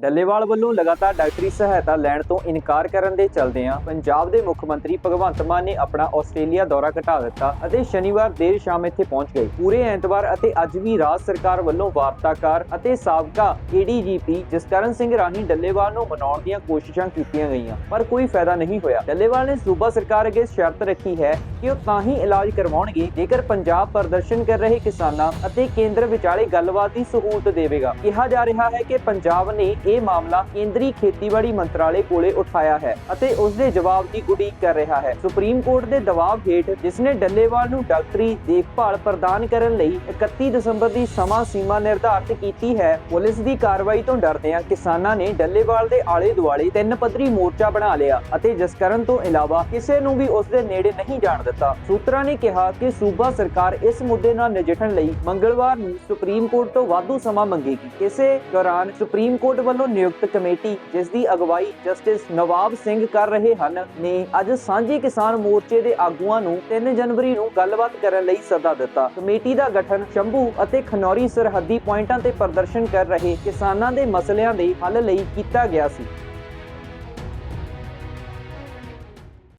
ਡੱਲੇਵਾਲ ਵੱਲੋਂ ਲਗਾਤਾਰ ਡਾਕਟਰੀ ਸਹਾਇਤਾ ਲੈਣ ਤੋਂ ਇਨਕਾਰ ਕਰਨ ਦੇ ਚਲਦਿਆਂ ਪੰਜਾਬ ਦੇ ਮੁੱਖ ਮੰਤਰੀ ਭਗਵੰਤ ਮਾਨ ਨੇ ਆਪਣਾ ਆਸਟ੍ਰੇਲੀਆ ਦੌਰਾ ਘਟਾ ਦਿੱਤਾ ਅਤੇ ਸ਼ਨੀਵਾਰ ਦੇਰ ਸ਼ਾਮ ਇੱਥੇ ਪਹੁੰਚ ਗਏ। ਪੂਰੇ ਐਤਵਾਰ ਅਤੇ ਅੱਜ ਵੀ ਰਾਜ ਸਰਕਾਰ ਵੱਲੋਂ ਵਾਰਤਾਕਾਰ ਅਤੇ ਸਾਬਕਾ ਏਡੀਜੀਪੀ ਜਸਕਰਨ ਸਿੰਘ ਰਾਣੀ ਡੱਲੇਵਾਲ ਨੂੰ ਮਨਾਉਣ ਦੀਆਂ ਕੋਸ਼ਿਸ਼ਾਂ ਕੀਤੀਆਂ ਗਈਆਂ, ਪਰ ਕੋਈ ਫਾਇਦਾ ਨਹੀਂ ਹੋਇਆ। ਡੱਲੇਵਾਲ ਨੇ ਸੂਬਾ ਸਰਕਾਰ ਅੱਗੇ ਸ਼ਰਤ ਰੱਖੀ ਹੈ ਕਿ ਉਹ ਤਾਂ ਹੀ ਇਲਾਜ ਕਰਵਾਉਣਗੇ। ਜੇਕਰ ਪੰਜਾਬ ਪ੍ਰਦਰਸ਼ਨ ਕਰ ਰਹੇ ਕਿਸਾਨਾਂ ਅਤੇ ਕੇਂਦਰ ਵਿਚਾਲੇ ਗੱਲਬਾਤ ਦੀ ਸਹੂਲਤ ਦੇਵੇਗਾ, ਕਿਹਾ ਜਾ ਰਿਹਾ ਹੈ ਕਿ ਪੰਜਾਬ ਨੇ ਇਹ ਮਾਮਲਾ ਕੇਂਦਰੀ ਖੇਤੀਬਾੜੀ ਮੰਤਰਾਲੇ ਕੋਲੇ ਉਠਾਇਆ ਹੈ ਅਤੇ ਉਸ ਦੇ ਜਵਾਬ ਦੀ ਉਡੀਕ ਕਰ ਰਿਹਾ ਹੈ। ਸੁਪਰੀਮ ਕੋਰਟ ਦੇ ਦਬਾਅ ਹੇਠ, ਜਿਸ ਨੇ ਡੱਲੇਵਾਲ ਨੂੰ ਡਾਕਟਰੀ ਦੇਖਭਾਲ ਪ੍ਰਦਾਨ ਕਰਨ ਲਈ 31 ਦਸੰਬਰ ਦੀ ਸਮਾਂ ਸੀਮਾ ਨਿਰਧਾਰਤ ਕੀਤੀ ਹੈ, ਪੁਲਿਸ ਦੀ ਕਾਰਵਾਈ ਤੋਂ ਡਰਦਿਆਂ ਕਿਸਾਨਾਂ ਨੇ ਡੱਲੇਵਾਲ ਦੇ ਆਲੇ ਦੁਆਲੇ ਤਿੰਨ ਪੱਧਰੀ ਮੋਰਚਾ ਬਣਾ ਲਿਆ ਅਤੇ ਜਸਕਰਨ ਤੋਂ ਇਲਾਵਾ ਕਿਸੇ ਨੂੰ ਵੀ ਉਸ ਦੇ ਨੇੜੇ ਨਹੀਂ ਜਾਣ ਦਿੱਤਾ। ਸੂਤਰਾਂ ਨੇ ਕਿਹਾ ਕਿ ਸੂਬਾ ਸਰਕਾਰ ਇਸ ਮੁੱਦੇ ਨਾਲ ਨਜਿੱਠਣ ਲਈ ਮੰਗਲਵਾਰ ਨੂੰ ਸੁਪਰੀਮ ਕੋਰਟ ਤੋਂ ਵਾਧੂ ਸਮਾਂ ਮੰਗੇਗੀ। ਇਸੇ ਦੌਰਾਨ ਸੁਪਰੀਮ ਕੋਰਟ ਵੱਲੋਂ ਨਿਯੁਕਤ ਕਮੇਟੀ, ਜਿਸ ਦੀ ਅਗਵਾਈ ਜਸਟਿਸ ਨਵਾਬ ਸਿੰਘ ਕਰ ਰਹੇ ਹਨ, ਨੇ ਅੱਜ ਸਾਂਝੇ ਕਿਸਾਨ ਮੋਰਚੇ ਦੇ ਆਗੂਆਂ ਨੂੰ 3 ਜਨਵਰੀ ਨੂੰ ਗੱਲਬਾਤ ਕਰਨ ਲਈ ਸੱਦਾ ਦਿੱਤਾ। ਕਮੇਟੀ ਦਾ ਗਠਨ ਸ਼ੰਭੂ ਅਤੇ ਖਨੌਰੀ ਸਰਹੱਦੀ ਪੁਆਇੰਟਾਂ ਤੇ ਪ੍ਰਦਰਸ਼ਨ ਕਰ ਰਹੇ ਕਿਸਾਨਾਂ ਦੇ ਮਸਲਿਆਂ ਦੇ ਹੱਲ ਲਈ ਕੀਤਾ ਗਿਆ ਸੀ।